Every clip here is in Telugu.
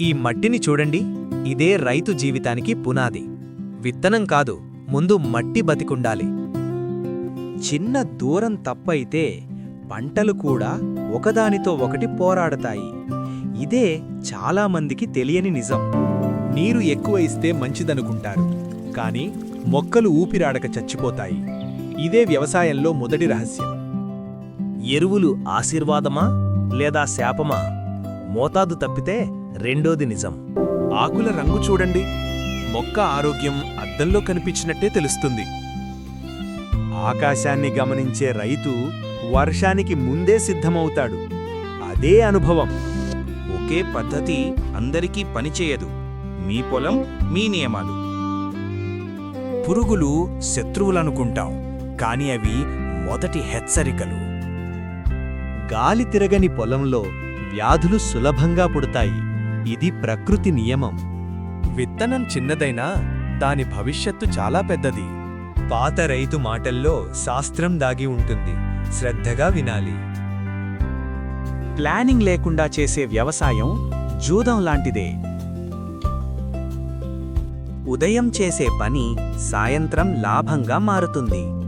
ఈ మట్టిని చూడండి. ఇదే రైతు జీవితానికి పునాది. విత్తనం కాదు ముందు మట్టి బతికుండాలి. చిన్న దూరం తప్పైతే పంటలు కూడా ఒకదానితో ఒకటి పోరాడతాయి. ఇదే చాలామందికి తెలియని నిజం. నీరు ఎక్కువ ఇస్తే మంచిదనుకుంటారు. కానీ మొక్కలు ఊపిరాడక చచ్చిపోతాయి. ఇదే వ్యవసాయంలో మొదటి రహస్యం. ఎరువులు ఆశీర్వాదమా లేదా శాపమా? మోతాదు తప్పితే రెండోది నిజం. ఆకుల రంగు చూడండి. మొక్క ఆరోగ్యం అద్దంలో కనిపించినట్టే తెలుస్తుంది. ఆకాశాన్ని గమనించే రైతు వర్షానికి ముందే సిద్ధమవుతాడు. అదే అనుభవం. ఒకే పద్ధతి అందరికీ పనిచేయదు. మీ పొలం మీ నియమాలు. పురుగులు శత్రువులనుకుంటాం. కాని అవి మొదటి హెచ్చరికలు. గాలి తిరగని పొలంలో వ్యాధులు సులభంగా పుడతాయి. ఇది ప్రకృతి నియమం. విత్తనం చిన్నదైనా దాని భవిష్యత్తు చాలా పెద్దది. పాత రైతు మాటల్లో శాస్త్రం దాగి ఉంటుంది. శ్రద్ధగా వినాలి. ప్లానింగ్ లేకుండా చేసే వ్యవసాయం జూదం లాంటిదే. ఉదయం చేసే పని సాయంత్రం లాభంగా మారుతుంది.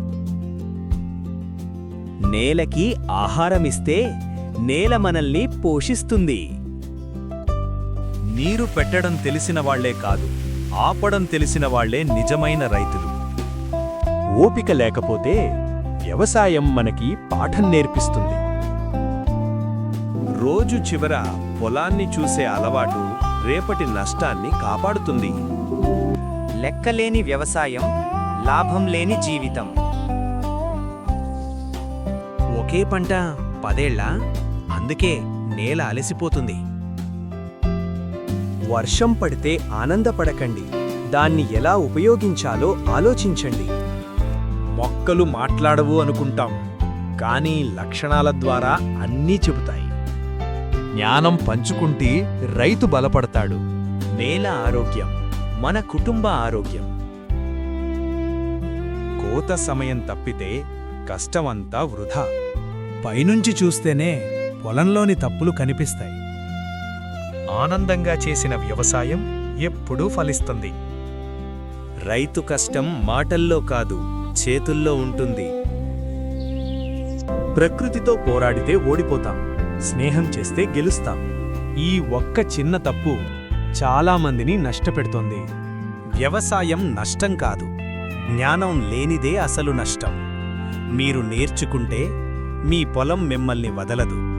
నేలకి ఆహారమిస్తే నేల మనల్ని పోషిస్తుంది. నీరు పెట్టడం తెలిసిన వాళ్ళే కాదు ఆపడం తెలిసిన వాళ్ళే నిజమైన రైతులు. ఓపిక లేకపోతే వ్యవసాయం మనకి పాఠం నేర్పిస్తుంది. రోజు చివర పొలాన్ని చూసే అలవాటు రేపటి నష్టాన్ని కాపాడుతుంది. లెక్కలేని వ్యవసాయం లాభం లేని జీవితం. ఒకే పంట పదేళ్ళ అందుకే నేల అలసిపోతుంది. వర్షం పడితే ఆనందపడకండి. దాన్ని ఎలా ఉపయోగించాలో ఆలోచించండి. మొక్కలు మాట్లాడవు అనుకుంటాం కానీ లక్షణాల ద్వారా అన్నీ చెబుతాయి. జ్ఞానం పంచుకుంటే రైతు బలపడతాడు. నేల ఆరోగ్యం మన కుటుంబ ఆరోగ్యం. కోత సమయం తప్పితే కష్టమంతా వృధా. పైనుంచి చూస్తేనే పొలంలోని తప్పులు కనిపిస్తాయి. ఆనందంగా చేసిన వ్యవసాయం ఎప్పుడూ ఫలిస్తుంది. రైతు కష్టం మాటల్లో కాదు చేతుల్లో ఉంటుంది. ప్రకృతితో పోరాడితే ఓడిపోతాం స్నేహం చేస్తే గెలుస్తాం. ఈ ఒక్క చిన్న తప్పు చాలా మందిని నష్టపెడుతోంది. వ్యవసాయం నష్టం కాదు జ్ఞానం లేనిదే అసలు నష్టం. మీరు నేర్చుకుంటే మీ పొలం మిమ్మల్ని వదలదు.